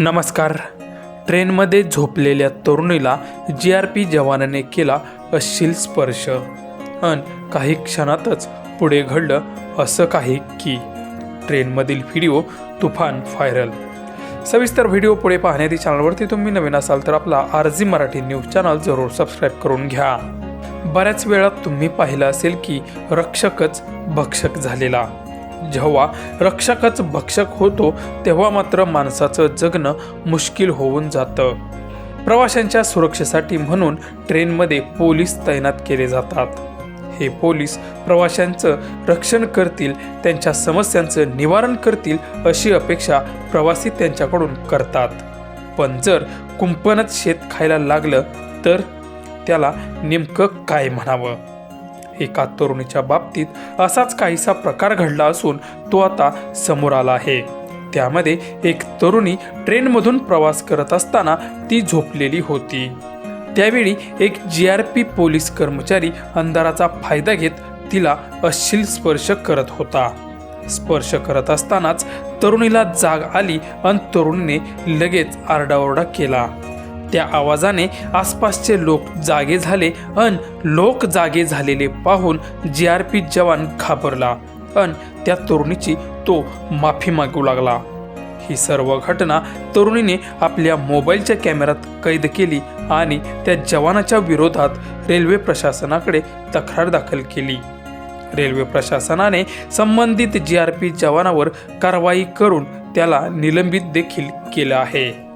नमस्कार. ट्रेनमध्ये झोपलेल्या तरुणीला जी आर पी जवानाने केला अश्लील स्पर्श. अन काही क्षणातच पुढे घडलं असं काही की ट्रेनमधील व्हिडिओ तुफान व्हायरल. सविस्तर व्हिडिओ पुढे पाहण्याआधी चॅनलवरती तुम्ही नवीन असाल तर आपला R G Marathi news channel जरूर सबस्क्राईब करून घ्या. बऱ्याच वेळा तुम्ही पाहिलं असेल की रक्षकच भक्षक झालेला. जेव्हा रक्षकच भक्षक होतो तेव्हा मात्र माणसाचं जगणं मुश्किल होऊन जातं. प्रवाशांच्या सुरक्षेसाठी म्हणून ट्रेनमध्ये पोलीस तैनात केले जातात. हे पोलीस प्रवाशांचं रक्षण करतील त्यांच्या समस्यांचं निवारण करतील अशी अपेक्षा प्रवासी त्यांच्याकडून करतात. पण जर कुंपणच शेत खायला लागलं तर त्याला नेमकं काय म्हणावं? एका तरुणीच्या बाबतीत असाच काहीसा प्रकार घडला असून तो आता समोर आला आहे. त्यामध्ये एक तरुणी ट्रेनमधून प्रवास करत असताना ती झोपलेली होती. त्यावेळी एक जी आर पी पोलीस कर्मचारी अंधाराचा फायदा घेत तिला अश्लील स्पर्श करत होता. स्पर्श करत असतानाच तरुणीला जाग आली आणि तरुणीने लगेच आरडाओरडा केला. त्या आवाजाने आसपासचे लोक जागे झाले अन लोक जागे झालेले पाहून जी आर पी जवान घाबरला अन त्या तरुणीची तो माफी मागू लागला. ही सर्व घटना तरुणीने आपल्या मोबाईलच्या कॅमेऱ्यात कैद केली आणि त्या जवानाच्या विरोधात रेल्वे प्रशासनाकडे तक्रार दाखल केली. रेल्वे प्रशासनाने संबंधित जी आर पी जवानावर कारवाई करून त्याला निलंबित देखील केलं आहे.